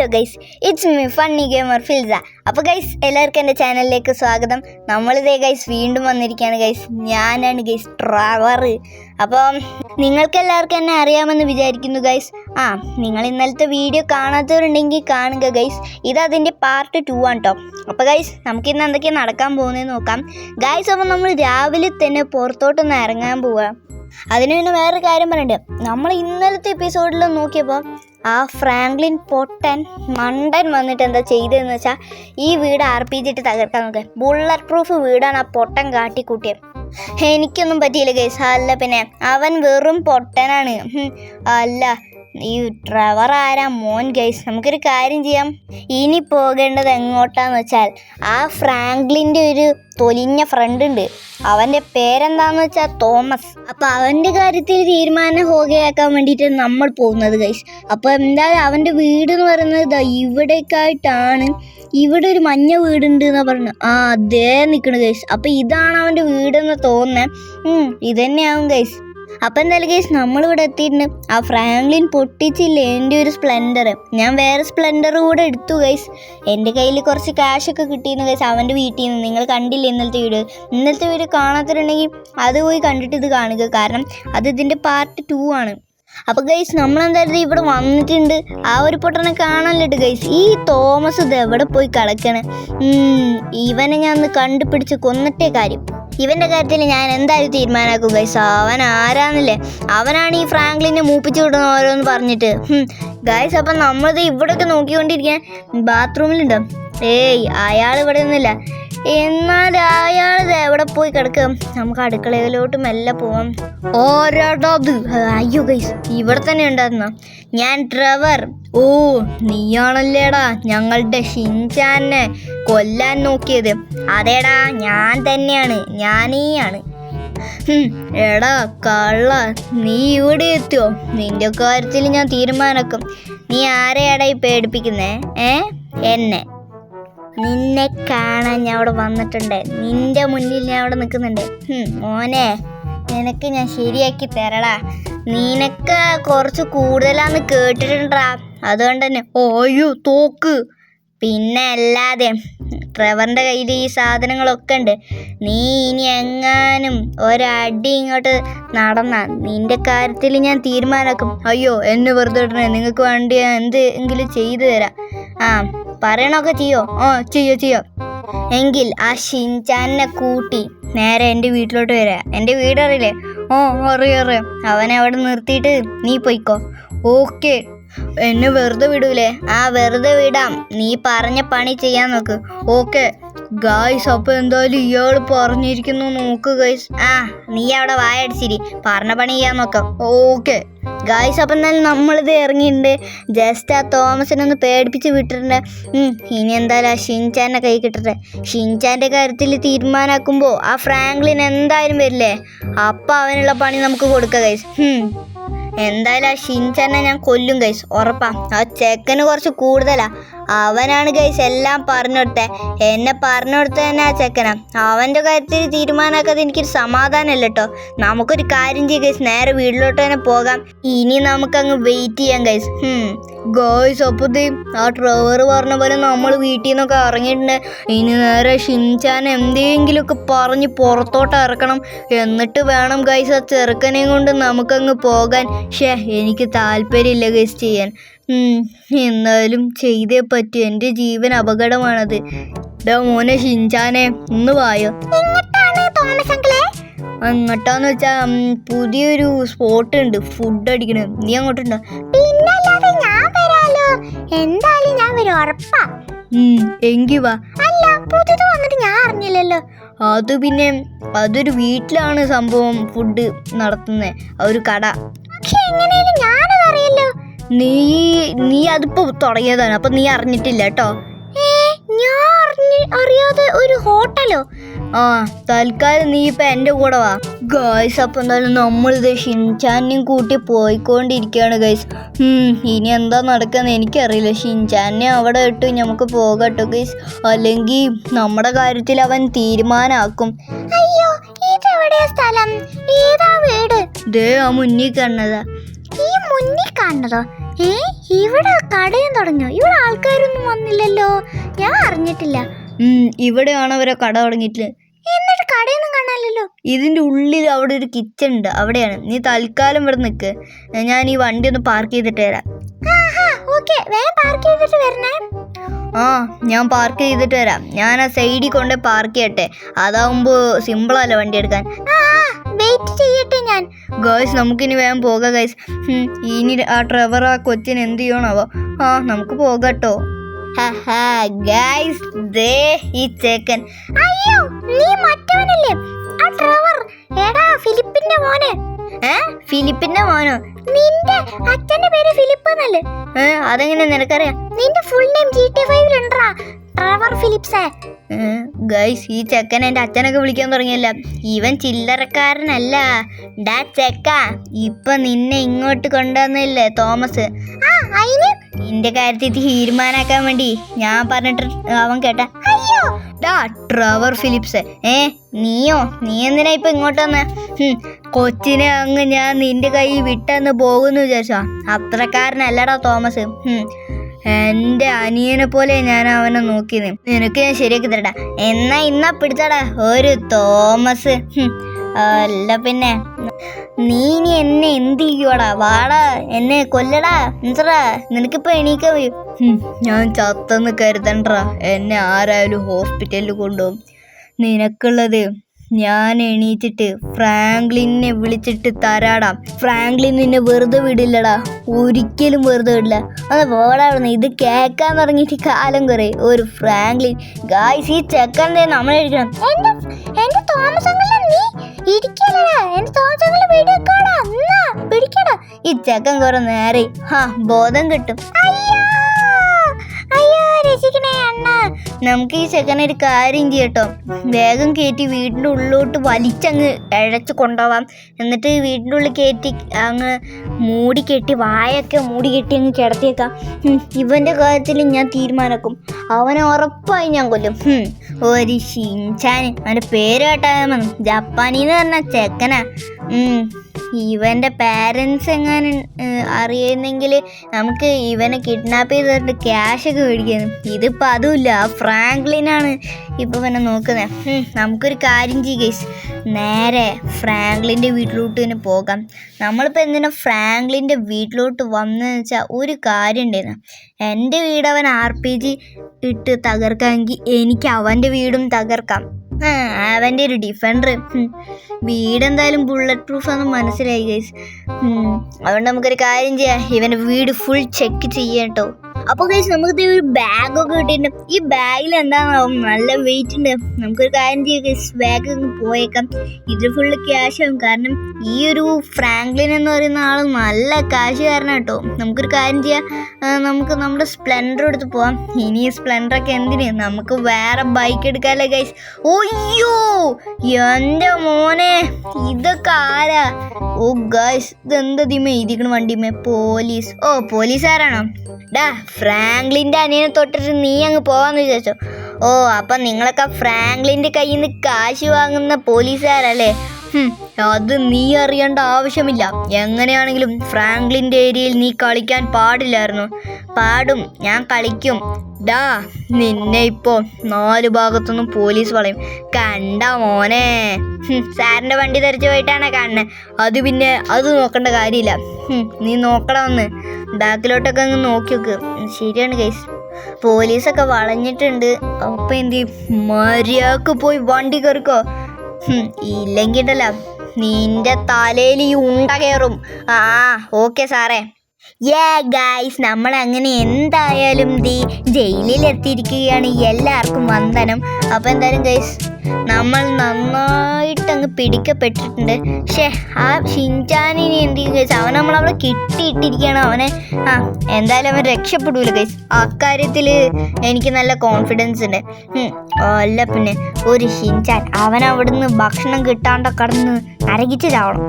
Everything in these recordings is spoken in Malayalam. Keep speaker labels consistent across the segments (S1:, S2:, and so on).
S1: Hello guys it's me funny gamer ഫിൽസ അപ്പോൾ ഗൈസ് എല്ലാവർക്കും എന്റെ ചാനലിലേക്ക് സ്വാഗതം. നമ്മളിതേ ഗൈസ് വീണ്ടും വന്നിരിക്കുകയാണ് ഗൈസ് ഞാനാണ് ഗൈസ് ട്രാവർ അപ്പോൾ നിങ്ങൾക്കെല്ലാവർക്കും എന്നെ അറിയാമെന്ന് വിചാരിക്കുന്നു ഗൈസ് ആ നിങ്ങൾ ഇന്നലത്തെ വീഡിയോ കാണാത്തവരുണ്ടെങ്കിൽ കാണുക ഗൈസ് ഇത് അതിന്റെ പാർട്ട് ടു ആണ് കേട്ടോ അപ്പോൾ ഗൈസ് നമുക്ക് ഇന്ന് എന്തൊക്കെയാണ് നടക്കാൻ പോകുന്നതെന്ന് നോക്കാം. ഗൈസ് അപ്പോൾ നമ്മൾ രാവിലെ തന്നെ പുറത്തോട്ടൊന്ന് ഇറങ്ങാൻ പോവുക അതിന് പിന്നെ വേറൊരു കാര്യം പറയണ്ടേ നമ്മൾ ഇന്നലത്തെ എപ്പിസോഡിൽ നോക്കിയപ്പോൾ ആ ഫ്രാങ്ക്ലിൻ പൊട്ടൻ മണ്ടൻ വന്നിട്ട് എന്താ ചെയ്തതെന്ന് വെച്ചാൽ ഈ വീട് ആർ പി ജിട്ട് തകർക്കാൻ നോക്കുക ബുള്ളറ്റ് പ്രൂഫ് വീടാണ് ആ പൊട്ടൻ കാട്ടിക്കൂട്ടിയത് എനിക്കൊന്നും പറ്റിയില്ല ഗൈസ് അല്ല പിന്നെ അവൻ വെറും പൊട്ടനാണ്. അല്ല. ഈ ഡ്രൈവർ ആരാ? മോൻ ഗൈസ് നമുക്കൊരു കാര്യം ചെയ്യാം. ഇനി പോകേണ്ടത് എങ്ങോട്ടാന്ന് വെച്ചാൽ ആ ഫ്രാങ്ക്ലിന്റെ ഒരു തൊലിഞ്ഞ ഫ്രണ്ട് ഉണ്ട്. അവന്റെ പേരെന്താന്ന് വെച്ചാൽ തോമസ്. അപ്പം അവന്റെ കാര്യത്തിൽ തീരുമാനം ഹോകയാക്കാൻ വേണ്ടിയിട്ട് നമ്മൾ പോകുന്നത് ഗൈസ് അപ്പോൾ എന്തായാലും അവന്റെ വീട് എന്ന് പറയുന്നത് ഇവിടേക്കായിട്ടാണ്. ഇവിടെ ഒരു മഞ്ഞ വീടുണ്ട് എന്നാ പറഞ്ഞു. ആ അതേ നിൽക്കണ ഗൈസ് അപ്പം ഇതാണ് അവന്റെ വീടെന്ന് തോന്നുന്നത് ഇതന്നെയാവും ഗൈസ് അപ്പം എന്തായാലും കേസ് നമ്മളിവിടെ എത്തിയിട്ടുണ്ട്. ആ ഫ്രാങ്ക്ലിൻ പൊട്ടിച്ചില്ലേ? എന്റെ ഒരു സ്പ്ലെൻഡർ ഞാൻ വേറെ സ്പ്ലെൻഡർ കൂടെ എടുത്തു ഗൈസ് എന്റെ കയ്യിൽ കുറച്ച് ക്യാഷൊക്കെ കിട്ടിയിരുന്നു ഗൈസ് അവന്റെ വീട്ടിൽ നിന്ന്. നിങ്ങൾ കണ്ടില്ല ഇന്നലത്തെ വീഡിയോ ഇന്നലത്തെ വീഡിയോ കാണാത്തിട്ടുണ്ടെങ്കിൽ അത് പോയി കണ്ടിട്ട് ഇത് കാണുക. കാരണം അത് ഇതിന്റെ പാർട്ട് ടു ആണ്. അപ്പോൾ ഗൈസ് നമ്മൾ എന്തായാലും ഇവിടെ വന്നിട്ടുണ്ട്. ആ ഒരു പൊട്ടനെ കാണാനില്ലട്ട് ഗൈസ് ഈ തോമസ് ഇത് എവിടെ പോയി കളക്കണേ ഇവനെ ഞാൻ ഒന്ന് കണ്ടുപിടിച്ച് കൊന്നിട്ടേ കാര്യം. ഇവന്റെ കാര്യത്തിൽ ഞാൻ എന്തായാലും തീരുമാനമാക്കും ഗൈസ് അവൻ ആരാന്നില്ലേ? അവനാണ് ഈ ഫ്രാങ്ക്ലിനെ മൂപ്പിച്ചു വിടുന്ന ഓരോന്ന് പറഞ്ഞിട്ട്. ഗൈസ് അപ്പം നമ്മളിത് ഇവിടെയൊക്കെ നോക്കിക്കൊണ്ടിരിക്കാൻ ബാത്റൂമിലുണ്ടോ ഏയ് അയാൾ ഇവിടെ ഒന്നുമില്ല എന്നാൽ അയാൾ ഇത് എവിടെ പോയി കിടക്കും? നമുക്ക് അടുക്കളയിലോട്ട് മെല്ലെ പോവാം. ഓരോടോ അത് അയ്യോ ഗൈസ് ഇവിടെ തന്നെ ഉണ്ടായിരുന്ന? ഞാൻ ഡ്രൈവർ ഓ നീയാണല്ലേടാ ഞങ്ങളുടെ ഷിൻചാനെ കൊല്ലാൻ നോക്കിയത്. അതേടാ ഞാൻ തന്നെയാണ്. ഞാനീയാണ് എടാ കള്ള നീ ഇവിടെ എത്തിയോ? നിന്റെ കാര്യത്തിൽ ഞാൻ തീരുമാനിക്കും നീ ആരെയാടാ ഈ പേടിപ്പിക്കുന്നേ? ഏ? എന്നെ. നിന്നെ കാണാൻ ഞാൻ അവിടെ വന്നിട്ടുണ്ട്. നിന്റെ മുന്നിൽ ഞാൻ അവിടെ നിൽക്കുന്നുണ്ട്. മോനെ നിനക്ക് ഞാൻ ശരിയാക്കി തരടാ. നിനക്ക് കുറച്ച് കൂടുതലാന്ന് കേട്ടിട്ടുണ്ടാ. അതുകൊണ്ട് തന്നെ ഓയ്യോ തോക്ക്. പിന്നെ അല്ലാതെ ട്രെവറിന്റെ കയ്യിൽ ഈ സാധനങ്ങളൊക്കെ ഉണ്ട്. നീ ഇനി എങ്ങാനും ഒരടി ഇങ്ങോട്ട് നടന്ന. നിന്റെ കാര്യത്തിൽ ഞാൻ തീരുമാനമാക്കും അയ്യോ എന്നെ വെറുതെ നിങ്ങൾക്ക് വേണ്ടി എന്തെങ്കിലും ചെയ്തു തരാം. ആ പറയണൊക്കെ ചെയ്യോ? ഓ ചെയ്യോ ചെയ്യോ. എങ്കിൽ ആ ഷിൻചാനെ കൂട്ടി നേരെ എന്റെ വീട്ടിലോട്ട് വരാം. എന്റെ വീടറിയില്ലേ? ഓ അറിയാം അറിയാം. അവനെ അവിടെ നിർത്തിയിട്ട് നീ പോയിക്കോ. ഓക്കെ. എന്നെ വെറുതെ വിടൂലേ? ആ വെറുതെ വിടാം. നീ പറഞ്ഞ പണി ചെയ്യാൻ നോക്ക്. ഓക്കെ. ഗായ്സ് അപ്പൊ എന്തായാലും ഇയാൾ പറഞ്ഞിരിക്കുന്നു. നോക്ക് ഗൈസ് ആ നീ അവിടെ വായടിച്ചിരി പറഞ്ഞ പണി ചെയ്യാൻ നോക്കാം. ഓക്കെ ഗായ്സ് അപ്പം എന്തായാലും നമ്മളിത് ഇറങ്ങിയിട്ടുണ്ട്. ജസ്റ്റ് ആ തോമസിനെ ഒന്ന് പേടിപ്പിച്ച് വിട്ടിട്ടുണ്ട്. ഇനി എന്തായാലും ആ ഷിൻചാന്റെ കൈ കിട്ടട്ടെ. ഷിൻചാന്റെ കാര്യത്തിൽ തീരുമാനമാക്കുമ്പോൾ ആ ഫ്രാങ്ക്ലിൻ എന്തായാലും വരില്ലേ? അപ്പം അവനുള്ള പണി നമുക്ക് കൊടുക്കാം ഗൈസ് എന്തായാലും ആ ഷിൻചാനെ ഞാൻ കൊല്ലും ഗൈസ് ഉറപ്പാ. ആ ചെക്കന് കുറച്ച് കൂടുതലാ. അവനാണ് ഗൈസ് എല്ലാം പറഞ്ഞുകൊടുത്തത് എന്നെ പറഞ്ഞുകൊടുത്തത് തന്നെ ആ ചെക്കനാ? അവന്റെ കാര്യത്തിൽ തീരുമാനമാക്കാതെ എനിക്കൊരു സമാധാനമല്ല കേട്ടോ. നമുക്കൊരു കാര്യം ചെയ്യാം ഗൈസ് നേരെ വീട്ടിലോട്ട് തന്നെ പോകാം. ഇനി നമുക്കങ്ങ് വെയിറ്റ് ചെയ്യാം ഗൈസ് ഗോയ്സ് അപ്പോൾ ആ ഡ്രൈവർ പറഞ്ഞ പോലെ നമ്മൾ വീട്ടിൽ നിന്നൊക്കെ ഇറങ്ങിയിട്ടുണ്ട്. ഇനി നേരെ ഷിൻചാൻ എന്തെങ്കിലുമൊക്കെ പറഞ്ഞ് പുറത്തോട്ട് ഇറക്കണം. എന്നിട്ട് വേണം ഗൈസ് ആ ചെറുക്കനെയും കൊണ്ട് നമുക്കങ്ങ് പോകാൻ. ഷേ എനിക്ക് താല്പര്യമില്ല ഗൈസ് ചെയ്യാൻ. എന്നാലും ചെയ്തേ പറ്റൂ. എന്റെ ജീവൻ അപകടമാണത്. ഡോ മോനെ ഷിൻചാനെ ഒന്ന് വായോ. അങ്ങോട്ടാന്ന് വെച്ചാ ഉം, പുതിയൊരു സ്പോട്ട് ഉണ്ട് ഫുഡ് അടിക്കണേ. നീ അങ്ങോട്ടുണ്ടോ?
S2: എന്തായാലും ഞാൻ വരും ഉറപ്പാ.
S1: എങ്കി വാ.
S2: അല്ല പുതിയത് വന്നിട്ട് ഞാൻ അറിഞ്ഞില്ലല്ലോ.
S1: അത് പിന്നെ അതൊരു വീട്ടിലാണ് സംഭവം ഫുഡ് നടത്തുന്നത് ഒരു കട.
S2: പക്ഷെ എങ്ങനെയാലും ഞാനത് അറിയല്ലോ
S1: നീ നീ അതിപ്പോ തുടങ്ങിയതാണ് അപ്പൊ നീ അറിഞ്ഞിട്ടില്ല കേട്ടോ.
S2: അറിയാതെ ഒരു ഹോട്ടലോ?
S1: ആ തൽക്കാലം നീ ഇപ്പൊ എന്റെ കൂടെ വാ. ഗൈസ് അപ്പൊ എന്തായാലും നമ്മളിത് ഷിൻചാനെയും കൂട്ടി പോയിക്കൊണ്ടിരിക്കുകയാണ് ഗൈസ് ഇനി എന്താ നടക്കുന്നത് എനിക്കറിയില്ല. ഷിൻചാനെ അവിടെ ഇട്ട് നമുക്ക് പോകട്ടോ ഗൈസ് അല്ലെങ്കിൽ നമ്മുടെ കാര്യത്തിൽ അവൻ തീരുമാനാക്കും.
S2: അയ്യോ ഇതെവിടെയാ സ്ഥലം? ഏതാ വീട്?
S1: ദേ ആ മുന്നിൽ കാണുന്നതാ.
S2: ഈ മുന്നിൽ കാണുന്നതോ? ഏ ഇവിടെ കടയും തുടങ്ങിയോ? ഇവിടെ ആൾക്കാരൊന്നും വന്നില്ലല്ലോ. ഞാൻ അറിഞ്ഞിട്ടില്ല.
S1: ഇവിടെയാണ് അവരെ കട തുടങ്ങിയിട്ട്.
S2: എന്നിട്ട് കടയൊന്നും കാണാനില്ലല്ലോ.
S1: ഇതിന്റെ ഉള്ളിൽ അവിടെ ഒരു കിച്ചൺ ഉണ്ട്. അവിടെയാണ്. നീ തൽക്കാലം ഇവിടെ നിൽക്ക് ഞാൻ ഈ വണ്ടി ഒന്ന് പാർക്ക് ചെയ്തിട്ട്
S2: വേഗം പാർക്ക് ചെയ്തിട്ട് വരണേ.
S1: ആ ഞാൻ പാർക്ക് ചെയ്തിട്ട് വരാം. ഞാൻ ആ സൈഡിൽ കൊണ്ട് പാർക്ക് ചെയ്യട്ടെ. അതാവുമ്പോ സിമ്പിൾ അല്ല വണ്ടി എടുക്കാൻ?
S2: വെയിറ്റ് ചെയ്യട്ടെ ഞാൻ.
S1: ഗേൾസ് നമുക്കിനി വേഗം പോകാം ഗൈസ് ഇനി ആ ഡ്രൈവർ ആ കൊച്ചിന് എന്ത് ചെയ്യണാവോ? ആ നമുക്ക് പോകട്ടോ ഗൈസ് ദേ ഈ ചേക്കൻ.
S2: അയ്യോ നീ മറ്റവനല്ലേ? ആ ഡ്രൈവർ എടാ ഫിലിപ്പിന്റെ മോനെ.
S1: ഏ ഫിലിപ്പിന്റെ മോനോ?
S2: നിന്റെ അച്ഛന്റെ പേര് ഫിലിപ്പ് എന്നല്ലേ?
S1: ഏ അതെങ്ങനെ നിനക്കറിയാം?
S2: നിന്റെ ഫുൾ നെയിം ജി ടി ഫൈവിലുണ്ടാ ട്രവർ ഫിലിപ്സേ.
S1: ഗൈസ് ഈ ചെക്കൻ എന്റെ അച്ഛനൊക്കെ വിളിക്കാൻ തുടങ്ങിയല്ല. ഇവൻ ചില്ലറക്കാരനല്ല. ഡാ ചെക്ക ഇപ്പൊ നിന്നെ ഇങ്ങോട്ട് കൊണ്ടുവന്നില്ലേ തോമസ്?
S2: ആ അയിന്
S1: നിന്റെ കാര്യത്തിൽ തീരുമാനാക്കാൻ വേണ്ടി ഞാൻ പറഞ്ഞിട്ട് അവൻ കേട്ട
S2: അയ്യോ
S1: ഡാ ട്രവർ ഫിലിപ്സ്. ഏ നീയോ? നീ എന്തിനാ ഇപ്പൊ ഇങ്ങോട്ട് വന്ന? കൊച്ചിനെ അങ്ങ് ഞാൻ നിന്റെ കൈ വിട്ടെന്ന് പോകുന്നു വിചാരിച്ചോ? അത്രക്കാരനല്ലടാ തോമസ്. എന്റെ അനിയനെ പോലെ ഞാൻ അവനെ നോക്കിയത്. നിനക്ക് ഞാൻ ശരിയാക്കി തരടാ. എന്നാ ഇന്നാ പിടിച്ചടാ ഒരു തോമസ്. അല്ല പിന്നെ. നീ ഇനി എന്നെ എന്ത് ചെയ്യുവാടാ? വാടാ എന്നെ കൊല്ലടാ മനസ്സിലാ നിനക്കിപ്പോ എണീക്കാൻ ഞാൻ ചത്തെന്ന് കരുതണ്ടാ. എന്നെ ആരായാലും ഹോസ്പിറ്റലിൽ കൊണ്ടുപോകും. നിനക്കുള്ളത് ഞാൻ എണീറ്റിട്ട് ഫ്രാങ്ക്ലിനെ വിളിച്ചിട്ട് തരാടാം. ഫ്രാങ്ക്ലിൻ നിന്നെ വെറുതെ വിടില്ലടാ. ഒരിക്കലും വെറുതെ വിടില്ല. അത് പോടാവുന്ന ഇത് കേൾക്കാൻ തുടങ്ങിയിട്ട് കാലം കുറേ. ഒരു ഫ്രാങ്ക്ലിൻ ഗായ്സ് ഈ ചെക്കൻ
S2: എന്റെ തോമസ് നീ തോമസ്
S1: ഈ ചെക്കൻ കുറെ നേരെ ഹാ ബോധം കിട്ടും.
S2: രസിക്കണേ അണ്ണ.
S1: നമുക്ക് ഈ ചെക്കനെ ഒരു കാര്യം ചെയ്യട്ടോ വേഗം കയറ്റി വീടിന്റെ ഉള്ളിലോട്ട് വലിച്ചങ്ങ് ഇഴച്ച് കൊണ്ടുപോവാം. എന്നിട്ട് വീടിന്റെ ഉള്ളിൽ കയറ്റി അങ്ങ് മൂടി കെട്ടി വായൊക്കെ മൂടി കെട്ടി അങ്ങ് കിടത്തിയേക്കാം. ഇവന്റെ കാര്യത്തിൽ ഞാൻ തീരുമാനിക്കും. അവനെ ഉറപ്പായി ഞാൻ കൊല്ലും. ഒരു ഷിൻചാൻ. അവന്റെ പേര് കേട്ടാൽ ജപ്പാനീന്ന് പറഞ്ഞ ചെക്കനാ. ഇവന്റെ പാരൻസ് എങ്ങനെ അറിയുന്നെങ്കിൽ നമുക്ക് ഇവനെ കിഡ്നാപ്പ് ചെയ്തിട്ട് ക്യാഷ് ഒക്കെ മേടിക്കുന്നു ഇതിപ്പോൾ അതുമില്ല. ഫ്രാങ്ക്ലിനാണ് ഇപ്പോൾ ഇവനെ നോക്കുന്നത് നമുക്കൊരു കാര്യം ചെയ്യ നേരെ ഫ്രാങ്ക്ലിന്റെ വീട്ടിലോട്ട് തന്നെ പോകാം. നമ്മളിപ്പോൾ എന്തിനാ ഫ്രാങ്ക്ലിന്റെ വീട്ടിലോട്ട് വന്നതെന്ന് വെച്ചാൽ ഒരു കാര്യം ഉണ്ടായിരുന്നു എന്റെ വീട് അവൻ ആർ പി ജി ഇട്ട് തകർക്കാമെങ്കിൽ എനിക്ക് അവന്റെ വീടും തകർക്കാം. അവന്റെ ഒരു ഡിഫൻഡർ വീട് വീടെന്തായാലും ബുള്ളറ്റ് ആണെന്ന് മനസ്സിലായി ഗൈസ് അതുകൊണ്ട് നമുക്കൊരു കാര്യം ചെയ്യാം. ഇവന്റെ വീട് ഫുൾ ചെക്ക് ചെയ്യാം കേട്ടോ അപ്പോൾ കഴിച്ച് നമുക്ക് ഒരു ബാഗൊക്കെ കിട്ടിയിട്ടുണ്ട്. ഈ ബാഗിൽ എന്താണാവും നല്ല വെയിറ്റ് ഉണ്ട്. നമുക്കൊരു കാര്യം ചെയ്യാം ഗൈസ് ബാഗ് പോയേക്കാം. ഇത് ഫുള്ള് ക്യാഷ് ആവും. കാരണം ഈ ഒരു ഫ്രാങ്ക്ലിൻ എന്ന് പറയുന്ന ആൾ നല്ല കാശുകാരനാണ് കേട്ടോ നമുക്കൊരു കാര്യം ചെയ്യാം. നമുക്ക് നമ്മുടെ സ്പ്ലെൻഡർ എടുത്ത് പോവാം. ഇനി സ്പ്ലെൻഡർ ഒക്കെ എന്തിന്? നമുക്ക് വേറെ ബൈക്ക് എടുക്കാമല്ലേ ഗൈസ് ഓയ്യോ! എന്റെ മോനെ ഇതൊക്കെ ആരാ? ഓ ഗൈസ് ഇതെന്താ ദിമേ ഇതിക്കണ വണ്ടിമേ പോലീസ്. ഓ പോലീസ് പോലീസുകാരാണോ ഡാ ഫ്രാങ്ക്ലിന്റെ അനിയനെ തൊട്ടിട്ട് നീ അങ്ങ് പോവാന്ന് വിചാരിച്ചോ? ഓ അപ്പം നിങ്ങളൊക്കെ ഫ്രാങ്ക്ലിന്റെ കയ്യിൽ നിന്ന് കാശ് വാങ്ങുന്ന പോലീസുകാരല്ലേ? അത് നീ അറിയേണ്ട ആവശ്യമില്ല. എങ്ങനെയാണെങ്കിലും ഫ്രാങ്ക്ലിന്റെ ഏരിയയിൽ നീ കളിക്കാൻ പാടില്ലായിരുന്നു. പാടും ഞാൻ കളിക്കും. ഡാ നിന്നെ ഇപ്പോൾ നാല് ഭാഗത്തുനിന്നും പോലീസ് വളയും. കണ്ട മോനെ. സാറിന്റെ വണ്ടി തെരച്ചു പോയിട്ടാണ് കാണുന്നത് അത് പിന്നെ അത് നോക്കേണ്ട കാര്യമില്ല. നീ നോക്കണമെന്ന്. ബാക്കിലോട്ടൊക്കെ അങ്ങ് നോക്കി നോക്ക് ശരിയാണ് കേസ് പോലീസൊക്കെ വളഞ്ഞിട്ടുണ്ട്. അപ്പം എന്ത് ചെയ്യും? മര്യാദയ്ക്ക് പോയി വണ്ടി കയറിക്കോ. ഇല്ലെങ്കിൽ ഉണ്ടല്ലോ നിന്റെ തലയിൽ ഈ ഉണ്ട കയറും. ആ ഓക്കെ സാറേ. യാ ഗായ്സ് നമ്മൾ അങ്ങനെ എന്തായാലും ദീ ജയിലിൽ എത്തിയിരിക്കുകയാണ് എല്ലാവർക്കും വന്ദനം. അപ്പോൾ എന്തായാലും ഗൈസ് നമ്മൾ നന്നായിട്ട് അങ്ങ് പിടിക്കപ്പെട്ടിട്ടുണ്ട്. പക്ഷേ ആ ഷിൻചാനിനി എന്ത് ചെയ്യും കേസ് അവൻ നമ്മളവിടെ കിട്ടിയിട്ടിരിക്കുകയാണ് അവനെ. ആ എന്തായാലും അവൻ രക്ഷപ്പെടൂല കേസ് അക്കാര്യത്തിൽ എനിക്ക് നല്ല കോൺഫിഡൻസ് ഉണ്ട്. അല്ല പിന്നെ ഒരു ഷിൻചാൻ അവൻ അവിടുന്ന് ഭക്ഷണം കിട്ടാണ്ട കടന്ന് നരകിച്ച് ചാവണം.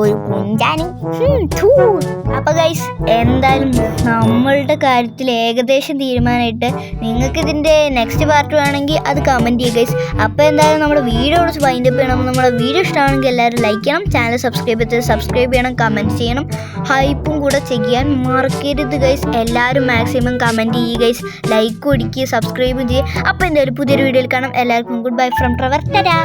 S1: ഒരു കുഞ്ചാനി. ഹും, ഥൂ. അപ്പൊ ഗൈസ് എന്തായാലും നമ്മളുടെ കാര്യത്തിൽ ഏകദേശം തീരുമാനമായിട്ട് നിങ്ങൾക്ക് ഇതിന്റെ നെക്സ്റ്റ് പാർട്ട് വേണമെങ്കിൽ അത് കമന്റ് ചെയ്യുക ഗൈസ് അപ്പോൾ എന്തായാലും നമ്മുടെ വീഡിയോ കുറച്ച് വൈൻഡപ്പ് ചെയ്യണം. നമ്മുടെ വീഡിയോ ഇഷ്ടമാണെങ്കിൽ എല്ലാവരും ലൈക്ക് ചെയ്യണം. ചാനൽ സബ്സ്ക്രൈബ് ചെയ്ത് സബ്സ്ക്രൈബ് ചെയ്യണം കമന്റ് ചെയ്യണം. ഹൈപ്പും കൂടെ ചെയ്യാൻ മറക്കരുത് ഗൈസ് എല്ലാവരും മാക്സിമം കമന്റ് ചെയ്യുക ഗൈസ് ലൈക്ക് കൊടുക്കുക സബ്സ്ക്രൈബും ചെയ്യുക. അപ്പോൾ എന്തായാലും പുതിയൊരു വീഡിയോയിൽ കാണാം. എല്ലാവർക്കും good bye from Trevor tata